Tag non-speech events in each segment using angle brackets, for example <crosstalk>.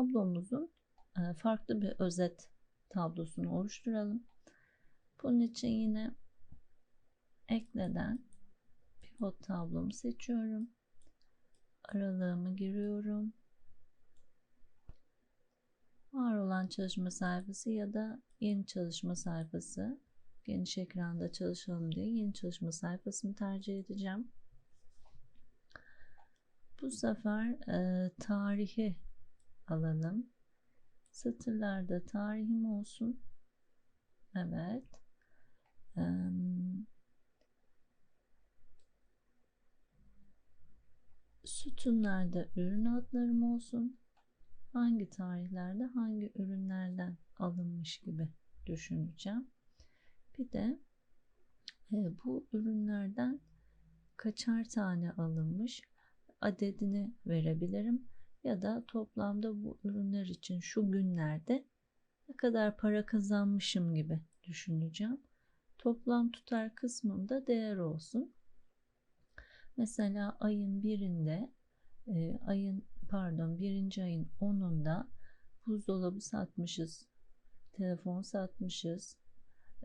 tablomuzun e, farklı bir özet tablosunu oluşturalım. Bunun için yine ekleden pivot tablomu seçiyorum. Aralığımı giriyorum. Var olan çalışma sayfası ya da yeni çalışma sayfası geniş ekranda çalışalım diye yeni çalışma sayfasını tercih edeceğim. Bu sefer e, tarihi alalım. Satırlarda tarihim olsun. Evet. Sütunlarda ürün adlarım olsun. Hangi tarihlerde hangi ürünlerden alınmış gibi düşüneceğim. Bir de e, bu ürünlerden kaçar tane alınmış adedini verebilirim ya da toplamda bu ürünler için şu günlerde ne kadar para kazanmışım gibi düşüneceğim. Toplam tutar kısmında değer olsun. Mesela ayın birinde e, ayın pardon birinci ayın 10'unda buzdolabı satmışız, telefon satmışız,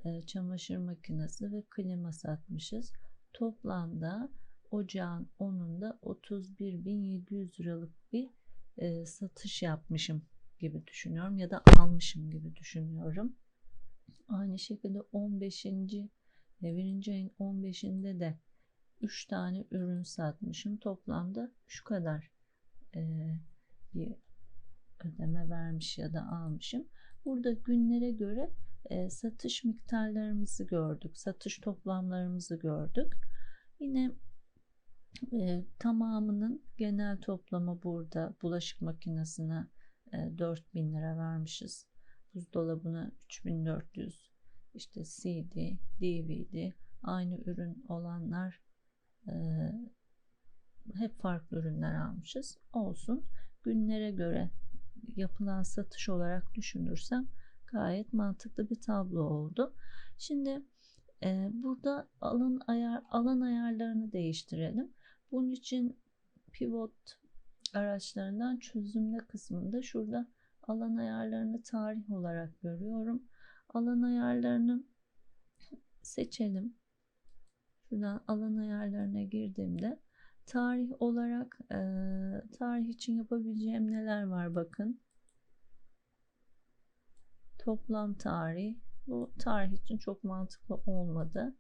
e, çamaşır makinesi ve klima satmışız. Toplamda ocağın 10'unda 31.700 liralık bir e, satış yapmışım gibi düşünüyorum ya da almışım gibi düşünüyorum. Aynı şekilde 15. birinci ayın 15'inde de 3 tane ürün satmışım. Toplamda şu kadar e, bir ödeme vermiş ya da almışım. Burada günlere göre e, satış miktarlarımızı gördük. Satış toplamlarımızı gördük. Yine e, tamamının genel toplamı burada bulaşık makinesine e, 4000 lira vermişiz. Buzdolabına 3400 işte CD, DVD aynı ürün olanlar e, hep farklı ürünler almışız. Olsun. Günlere göre yapılan satış olarak düşünürsem gayet mantıklı bir tablo oldu. Şimdi e, burada alan ayar alan ayarlarını değiştirelim. Bunun için pivot araçlarından çözümle kısmında şurada alan ayarlarını tarih olarak görüyorum. Alan ayarlarını seçelim. Şuradan alan ayarlarına girdiğimde tarih olarak e, tarih için yapabileceğim neler var bakın. Toplam tarih. Bu tarih için çok mantıklı olmadı.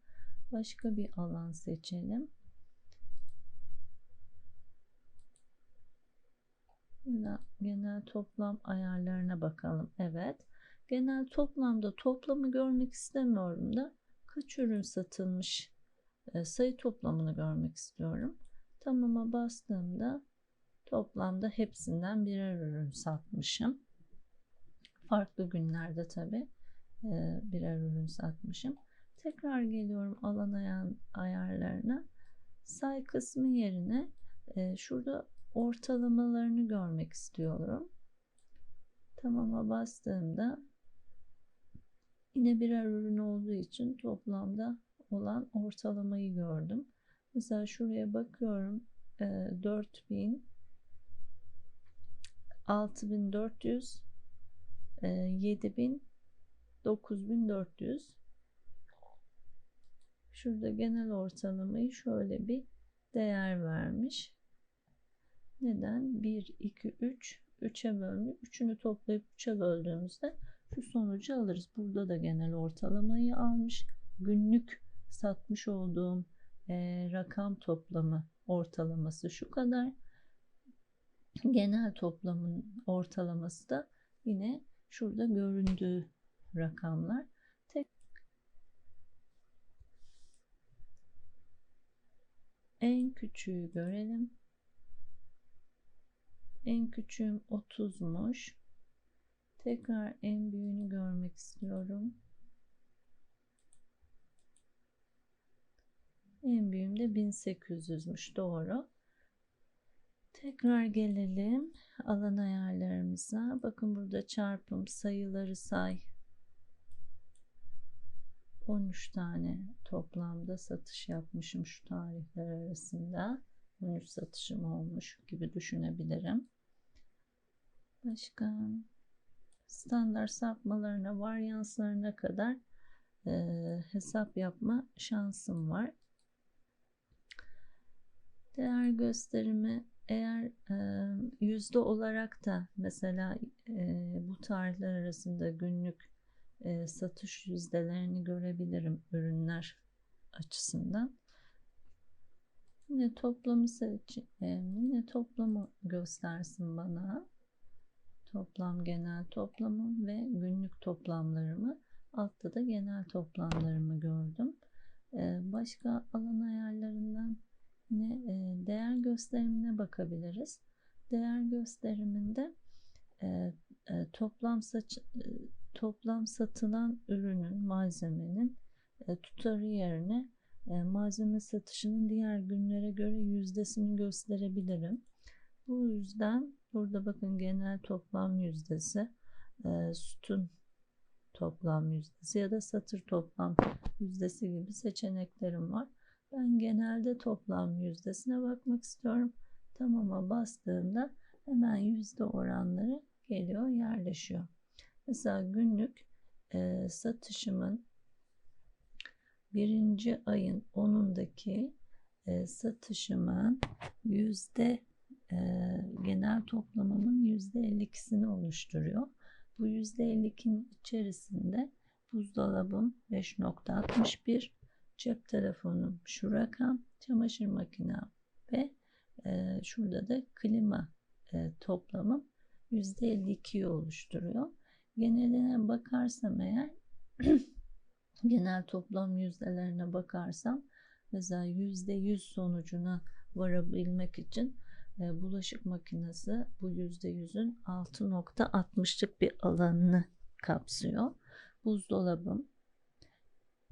Başka bir alan seçelim. Genel toplam ayarlarına bakalım. Evet. Genel toplamda toplamı görmek istemiyorum da kaç ürün satılmış e, sayı toplamını görmek istiyorum. Tamama bastığımda toplamda hepsinden birer ürün satmışım. Farklı günlerde tabi e, birer ürün satmışım. Tekrar geliyorum alan ayarlarına. Say kısmı yerine e, şurada ortalamalarını görmek istiyorum. Tamama bastığımda yine birer ürün olduğu için toplamda olan ortalamayı gördüm. Mesela şuraya bakıyorum. E, 4000 6400 e, 7000 9400 Şurada genel ortalamayı şöyle bir değer vermiş. Neden? 1, 2, 3, 3'e bölünür. Üçünü toplayıp 3'e böldüğümüzde şu sonucu alırız. Burada da genel ortalamayı almış. Günlük satmış olduğum e, rakam toplamı ortalaması şu kadar. Genel toplamın ortalaması da yine şurada göründüğü rakamlar. Tek en küçüğü görelim. En küçüğüm 30'muş. Tekrar en büyüğünü görmek istiyorum. En büyüğüm de 1800'müş. Doğru. Tekrar gelelim alan ayarlarımıza. Bakın burada çarpım sayıları say. 13 tane toplamda satış yapmışım şu tarihler arasında. 13 satışım olmuş gibi düşünebilirim. Başka standart sapmalarına, varyanslarına kadar e, hesap yapma şansım var. Değer gösterimi eğer e, yüzde olarak da mesela e, bu tarihler arasında günlük e, satış yüzdelerini görebilirim ürünler açısından. Yine toplamı seç, e, yine toplamı göstersin bana. Toplam genel toplamı ve günlük toplamlarımı. Altta da genel toplamlarımı gördüm. E, başka alan ayarlarından yine e, değer gösterimine bakabiliriz. Değer gösteriminde e, e, toplam saç, toplam satılan ürünün, malzemenin tutarı yerine malzeme satışının diğer günlere göre yüzdesini gösterebilirim. Bu yüzden burada bakın genel toplam yüzdesi, e, sütun toplam yüzdesi ya da satır toplam yüzdesi gibi seçeneklerim var. Ben genelde toplam yüzdesine bakmak istiyorum. Tamama bastığımda hemen yüzde oranları geliyor, yerleşiyor. Mesela günlük e, satışımın birinci ayın 10'undaki e, satışımın yüzde genel toplamımın yüzde 52'sini oluşturuyor. Bu yüzde 52'nin içerisinde buzdolabım 5.61, cep telefonum şu rakam, çamaşır makinem ve e, şurada da klima e, toplamım yüzde 52'yi oluşturuyor. Geneline bakarsam eğer <clears throat> genel toplam yüzdelerine bakarsam mesela yüzde yüz sonucuna varabilmek için e, bulaşık makinesi bu yüzde yüzün 6.60'lık bir alanını kapsıyor. Buzdolabım,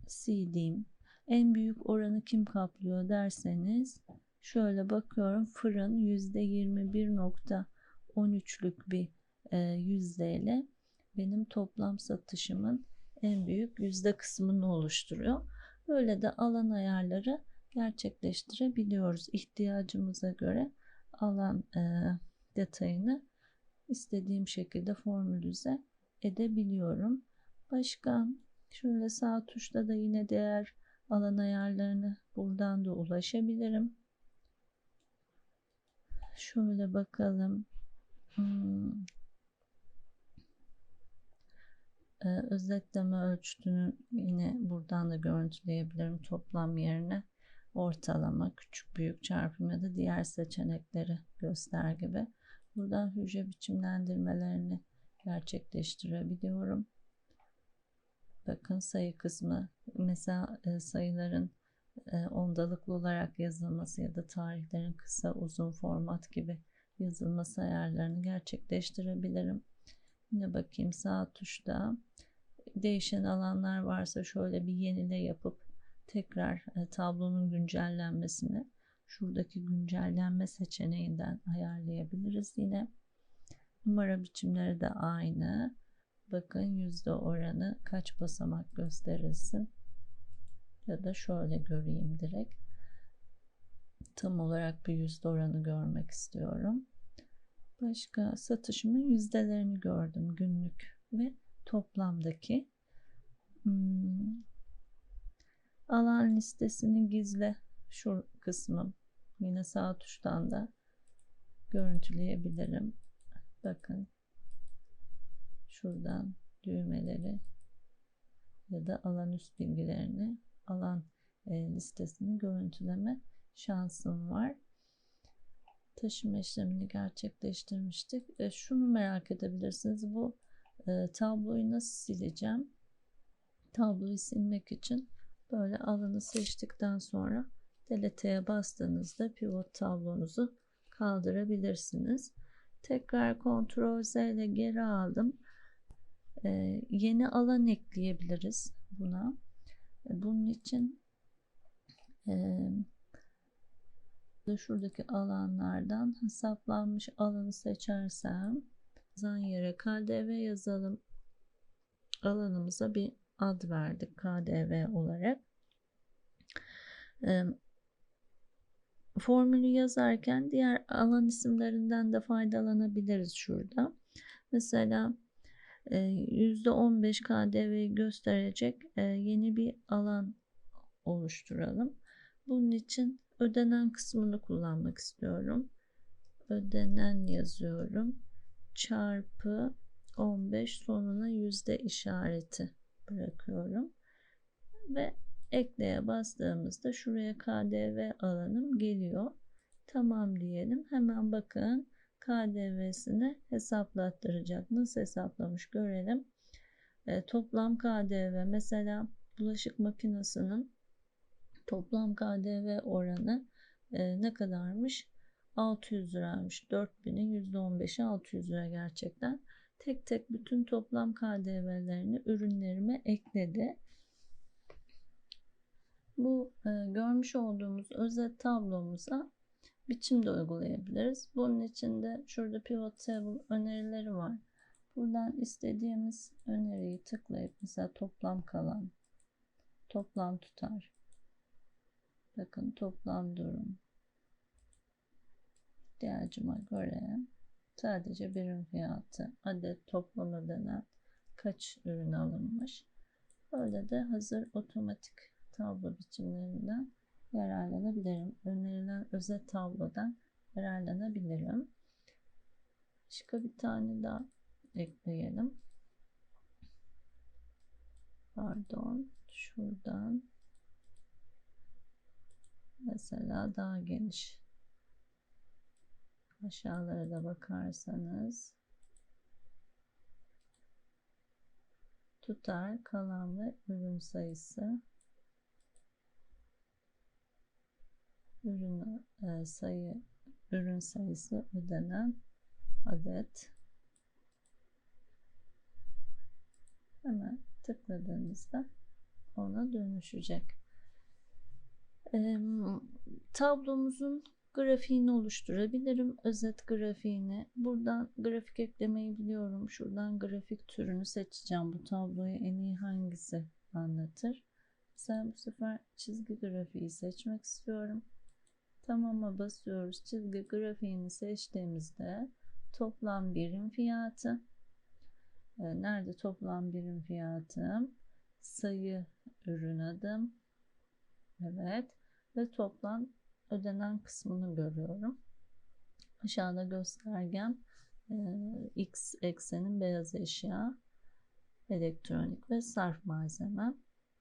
CD'm en büyük oranı kim kaplıyor derseniz şöyle bakıyorum fırın yüzde 21.13'lük bir e, yüzdeyle benim toplam satışımın en büyük yüzde kısmını oluşturuyor. Böyle de alan ayarları gerçekleştirebiliyoruz. İhtiyacımıza göre alan e, detayını istediğim şekilde formülize edebiliyorum. Başka şöyle sağ tuşta da yine değer alan ayarlarını buradan da ulaşabilirim. Şöyle bakalım. Hmm. Ee, özetleme ölçütünü yine buradan da görüntüleyebilirim toplam yerine ortalama, küçük büyük çarpım ya da diğer seçenekleri göster gibi. Buradan hücre biçimlendirmelerini gerçekleştirebiliyorum. Bakın sayı kısmı mesela e, sayıların e, ondalıklı olarak yazılması ya da tarihlerin kısa uzun format gibi yazılması ayarlarını gerçekleştirebilirim. Yine bakayım sağ tuşta değişen alanlar varsa şöyle bir yenile yapıp tekrar e, tablonun güncellenmesini şuradaki güncellenme seçeneğinden ayarlayabiliriz. Yine numara biçimleri de aynı. Bakın yüzde oranı kaç basamak gösterilsin. Ya da şöyle göreyim direkt. Tam olarak bir yüzde oranı görmek istiyorum. Başka satışımın yüzdelerini gördüm günlük ve toplamdaki. Hmm. Alan listesini gizle şu kısmım. Yine sağ tuştan da görüntüleyebilirim. Bakın şuradan düğmeleri ya da alan üst bilgilerini alan e, listesini görüntüleme şansım var. Taşıma işlemini gerçekleştirmiştik. E, şunu merak edebilirsiniz. Bu e, tabloyu nasıl sileceğim? Tabloyu silmek için böyle alanı seçtikten sonra delete'ye bastığınızda pivot tablonuzu kaldırabilirsiniz. Tekrar Ctrl Z ile geri aldım. Ee, yeni alan ekleyebiliriz buna. Ee, bunun için e, şuradaki alanlardan hesaplanmış alanı seçersem yazan yere KDV yazalım. Alanımıza bir ad verdik KDV olarak. Formülü yazarken diğer alan isimlerinden de faydalanabiliriz şurada. Mesela e, %15 KDV'yi gösterecek e, yeni bir alan oluşturalım. Bunun için ödenen kısmını kullanmak istiyorum. Ödenen yazıyorum. Çarpı 15 sonuna yüzde işareti bırakıyorum. Ve ekleye bastığımızda şuraya KDV alanım geliyor. Tamam diyelim. Hemen bakın KDV'sini hesaplattıracak. Nasıl hesaplamış görelim. E, toplam KDV mesela bulaşık makinesinin toplam KDV oranı e, ne kadarmış? 600 liraymış. 4000'in %15'i 600 lira gerçekten. Tek tek bütün toplam KDV'lerini ürünlerime ekledi. Bu e, görmüş olduğumuz özet tablomuza biçim de uygulayabiliriz. Bunun için de şurada pivot table önerileri var. Buradan istediğimiz öneriyi tıklayıp mesela toplam kalan, toplam tutar, bakın toplam durum, ihtiyacıma göre sadece birim fiyatı, adet toplam ödenen kaç ürün alınmış. Böyle de hazır otomatik tablo biçimlerinden yararlanabilirim. Önerilen özet tablodan yararlanabilirim. Başka bir tane daha ekleyelim. Pardon. Şuradan mesela daha geniş aşağılara da bakarsanız. Tutar kalan ve ürün sayısı. Ürün e, sayı ürün sayısı ödenen adet. Hemen tıkladığımızda ona dönüşecek. E, tablomuzun grafiğini oluşturabilirim. Özet grafiğini. Buradan grafik eklemeyi biliyorum. Şuradan grafik türünü seçeceğim. Bu tabloyu en iyi hangisi anlatır. Mesela bu sefer çizgi grafiği seçmek istiyorum. Tamam'a basıyoruz. Çizgi grafiğini seçtiğimizde toplam birim fiyatı. Ee, nerede toplam birim fiyatım? Sayı ürün adım. Evet. Ve toplam ödenen kısmını görüyorum. Aşağıda göstergem e, X eksenin beyaz eşya, elektronik ve sarf malzeme.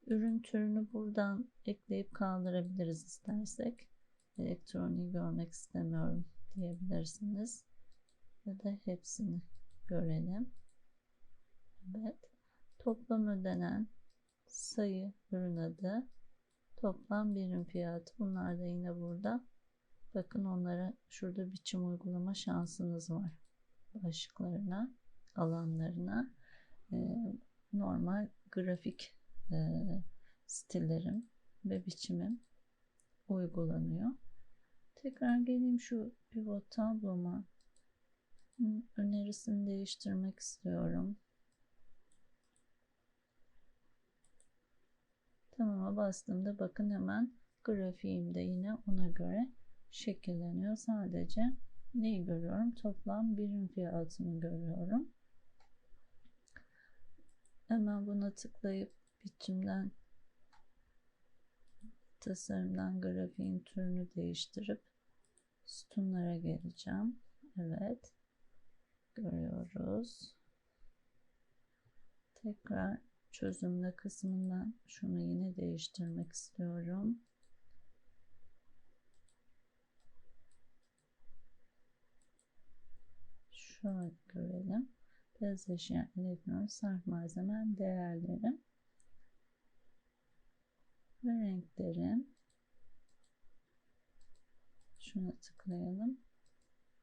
Ürün türünü buradan ekleyip kaldırabiliriz istersek. Elektroniği görmek istemiyorum diyebilirsiniz. Ya da hepsini görelim. Evet. Toplam ödenen sayı ürün adı Toplam birim fiyatı. Bunlar da yine burada. Bakın onlara şurada biçim uygulama şansınız var. Başlıklarına, alanlarına e, normal grafik e, stillerim ve biçimim uygulanıyor. Tekrar geleyim şu pivot tabloma. Önerisini değiştirmek istiyorum. Tamam'a bastığımda bakın hemen grafiğim de yine ona göre şekilleniyor. Sadece neyi görüyorum? Toplam birim fiyatını görüyorum. Hemen buna tıklayıp biçimden tasarımdan grafiğin türünü değiştirip sütunlara geleceğim. Evet. Görüyoruz. Tekrar çözümle kısmından şunu yine değiştirmek istiyorum. Şöyle görelim. Beyaz eşya elektron sarf malzemem değerlerim ve renklerim. Şuna tıklayalım.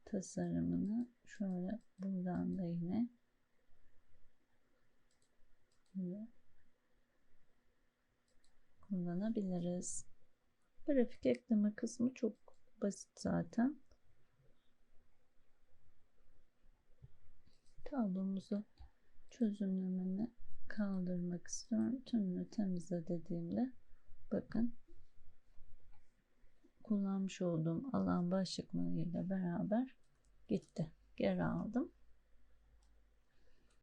Tasarımını şöyle buradan da yine kullanabiliriz. Grafik ekleme kısmı çok basit zaten. Tablomuzu çözümlememi kaldırmak istiyorum. Tümünü temizle dediğimde bakın kullanmış olduğum alan başlıklarıyla beraber gitti. Geri aldım.